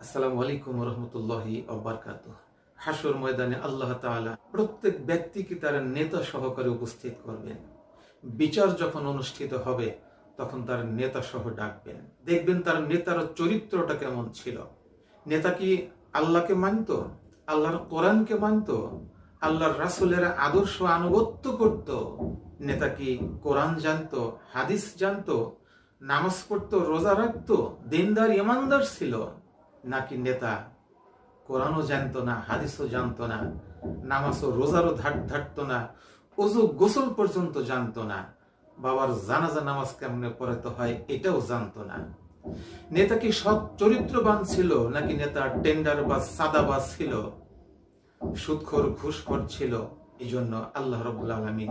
আসসালামু আলাইকুম রহমতুল্লাহি অবরকাত হাসর ময়দানে আল্লাহ তাআলা প্রত্যেক ব্যক্তিকে নেতা সহকারে উপস্থিত করবেন। বিচার যখন অনুষ্ঠিত হবে, তখন তার নেতা সহ ডাকবেন। দেখবেন তার নেতার চরিত্রটা কেমন ছিল। নেতা কি আল্লাহকে মানত? আল্লাহর কোরআনকে মানত? আল্লাহর রাসূলের আদর্শ আনুগত্য করত? নেতা কি কোরআন জানতো, হাদিস জানতো, নামাজ পড়তো, রোজা রাখতো, দিনদার, ইমানদার ছিল? নাকি নেতা? কোরআনও জানতো না, হাদিসও জানতো না নামাজ ও রোজারও ধাট ধাটতো না অজু গোসল পর্যন্ত জানতো না, বাবার জানাজা নামাজ কেমনে পড়াতে হয় এটাও জানতো না। নেতা কি সৎ চরিত্রবান ছিল নাকি নেতা টেন্ডার বা সাদাবাজ ছিল? সুদখোর ঘুষখোর ছিল এই জন্য আল্লাহ রবুল আলমিন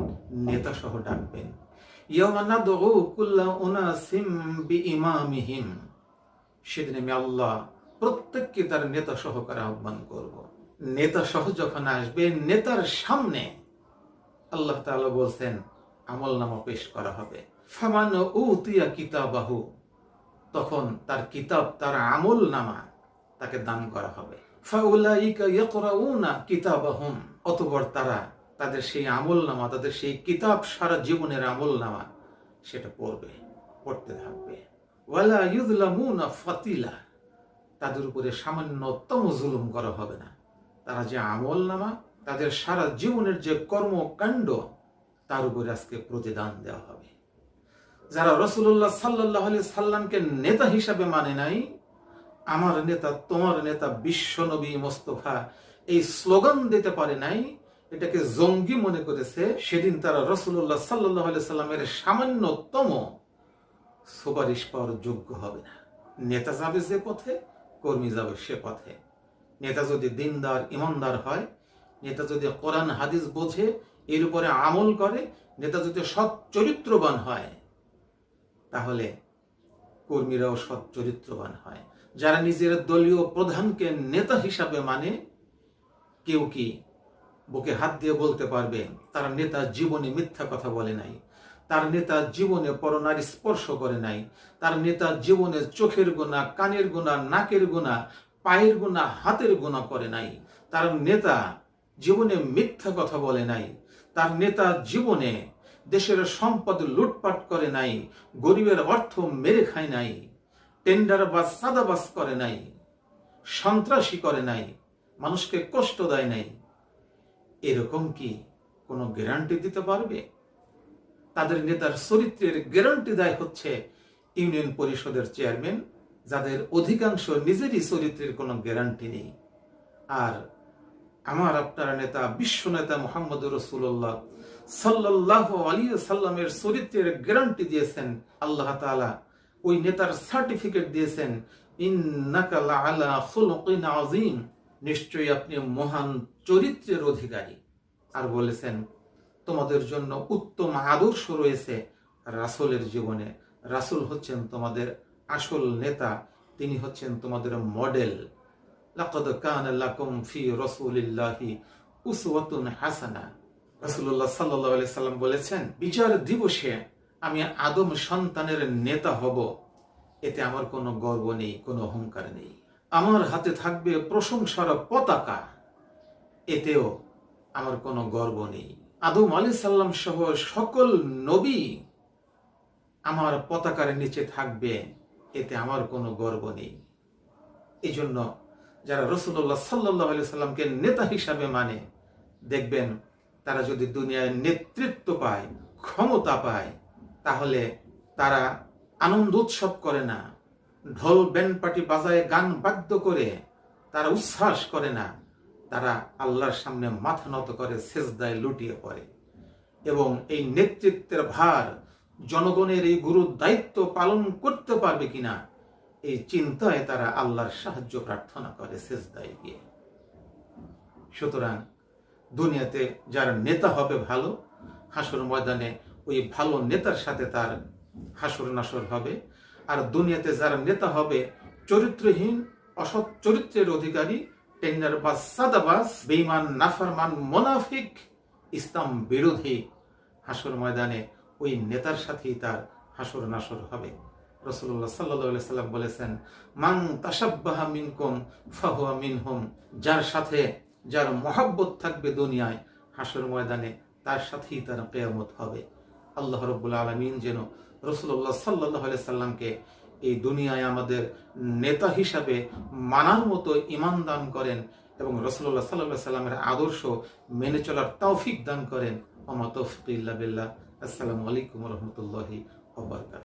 নেতা সহ ডাকবেন সেদিন আমি আল্লাহ প্রত্যেককে তার নেতা সহকারে আহ্বান করব। নেতা সহ যখন আসবে, নেতার সামনে আল্লাহ তাআলা বলছেন, আমল নামা পেশ করা হবে। ফামান উতিয়া কিতাবাহু, তখন তার কিতাব, তার আমল নামা তাকে দান করা হবে। কিতাবাহুম, অতঃপর তারা তাদের সেই আমল নামা, তাদের সেই কিতাব সারা জীবনের আমল নামা সেটা পড়বে, পড়তে থাকবে। ওয়ালা ইউদলামুনা ফাতিলা তাদের উপরে সামান্যতম জুলুম করা হবে না। তারা যে আমল নামা, তাদের সারা জীবনের যে কর্মকাণ্ড, তার উপরে আজকে প্রতিদান দেওয়া হবে। যারা রসুল্লাহ সাল্লাহ সাল্লামকে নেতা হিসাবে মানে নাই, আমার নেতা, তোমার নেতা বিশ্ব নবী মোস্তফা এই স্লোগান দিতে পারে নাই, এটাকে জঙ্গি মনে করেছে, সেদিন তারা রসুল্লাহ সাল্লাহ সাল্লামের সামান্যতম সুপারিশ পাওয়ার যোগ্য হবে না। নেতা যাবে যে পথে কর্মী যাবে সে পথে। নেতা যদি দিনদার, ইমানদার হয়, নেতা যদি কোরআন, হাদিস বোঝে, এর উপরে আমল করে, নেতা যদি সৎ চরিত্রবান হয়, তাহলে কর্মীরাও সৎ চরিত্রবান হয়। যারা নিজের দলীয় প্রধানকে নেতা হিসাবে মানে কেউ কি বুকে হাত দিয়ে বলতে পারবে, তারা নেতা জীবনে মিথ্যা কথা বলে নাই। তার নেতা জীবনে পরনারী স্পর্শ করে নাই। তার নেতা জীবনে চোখের গোনা কানের গোনা নাকের গোনা পায়ের গোনা হাতের গোনা করে নাই। তার নেতা জীবনে মিথ্যা কথা বলে নাই। তার নেতা জীবনে দেশের সম্পদ লুটপাট করে নাই, গরিবের অর্থ মেরে খায় নাই, টেন্ডার বা সাদাবাস করে নাই, সন্ত্রাসী করে নাই, মানুষকে কষ্ট দেয় নাই। এরকম কি কোনো গ্যারান্টি দিতে পারবে? তাদের নেতার চরিত্রের গ্যারান্টি দেয় হচ্ছে ইউনিয়ন পরিষদের চেয়ারম্যান, যাদের অধিকাংশ নিজেরই চরিত্রের কোনো গ্যারান্টি নেই। আর আমার আপনার নেতা, বিশ্ব নেতা মোহাম্মদ রসুল্লাহ সাল্লাহ আলী সাল্লামের চরিত্রের গ্যারান্টি দিয়েছেন। আল্লাহ তালা ওই নেতার সার্টিফিকেট দিয়েছেন নিশ্চয়ই আপনি মহান চরিত্রের অধিকারী। আর বলেছেন তোমাদের জন্য উত্তম আদর্শ রয়েছে রাসুলের জীবনে। রাসুল হচ্ছেন তোমাদের আসল নেতা, তিনি হচ্ছেন তোমাদের মডেল লাকাদ কানা লাকুম ফি রাসূলিল্লাহি উসওয়াতুন হাসানা। রাসূলুল্লাহ সাল্লাল্লাহু আলাইহি সাল্লাম বলেছেন, বিচার দিবসে আমি আদম সন্তানের নেতা হব। এতে আমার কোনো গর্ব নেই, কোনো অহংকার নেই। আমার হাতে থাকবে প্রশংসার পতাকা। এতেও আমার কোনো গর্ব নেই। আদম আলী সাল্লাম সহ সকল নবী আমার পতাকার নিচে থাকবে, এতে আমার কোনো গর্ব নেই। এই জন্য যারা রসুল্লাহ সাল্লাহ আলি সাল্লামকে নেতা হিসাবে মানে দেখবেন তারা যদি দুনিয়ায় নেতৃত্ব পায়, ক্ষমতা পায়, তাহলে তারা আনন্দ উৎসব করে না, ঢোল ব্যান্ড পার্টি বাজায় গান বাদ্য করে তারা উচ্ছ্বাস করে না। তারা আল্লাহর সামনে মাথা নত করে, সেজদায় লুটিয়ে পড়ে। এবং এই নেতৃত্বের ভার জনগণের এই গুরু দায়িত্ব পালন করতে পারবে কিনা, এই চিন্তায় তারা আল্লাহর সাহায্য প্রার্থনা করে সেজদায় গিয়ে। সুতরাং দুনিয়াতে যার নেতা হবে ভালো, হাসুর ময়দানে ওই ভালো নেতার সাথে তার হাসুর নাসর হবে। আর দুনিয়াতে যার নেতা হবে চরিত্রহীন, অসৎ চরিত্রের অধিকারী টেন্ডার বা সাদাবাস বেইমান নাফারমান মোনাফিক ইসলাম বিরোধী। হাসর ময়দানে ওই নেতার সাথেই তার হাসর নাসর হবে। রসুল্লাহ সাল্লাহ সাল্লাম বলেছেন মাং তাসাব্বাহা মিনকুম ফাহুয়া মিনহুম। যার সাথে, যার মহাব্বত থাকবে দুনিয়ায়, হাসর ময়দানে তার সাথেই তার কেয়ামত হবে। আল্লাহ রব্বুল আলমিন যেন রসুল্লাহ সাল্লাহ সাল্লামকে এই দুনিয়ায় আমাদের নেতা হিসাবে মানার মতো ইমান দান করেন এবং রসুল্লাহ সাল্লাহ সাল্লামের আদর্শ মেনে চলার তৌফিক দান করেন। আমার তৌফিক ইল্লা আসসালামু আলাইকুম রহমতুল্লাহি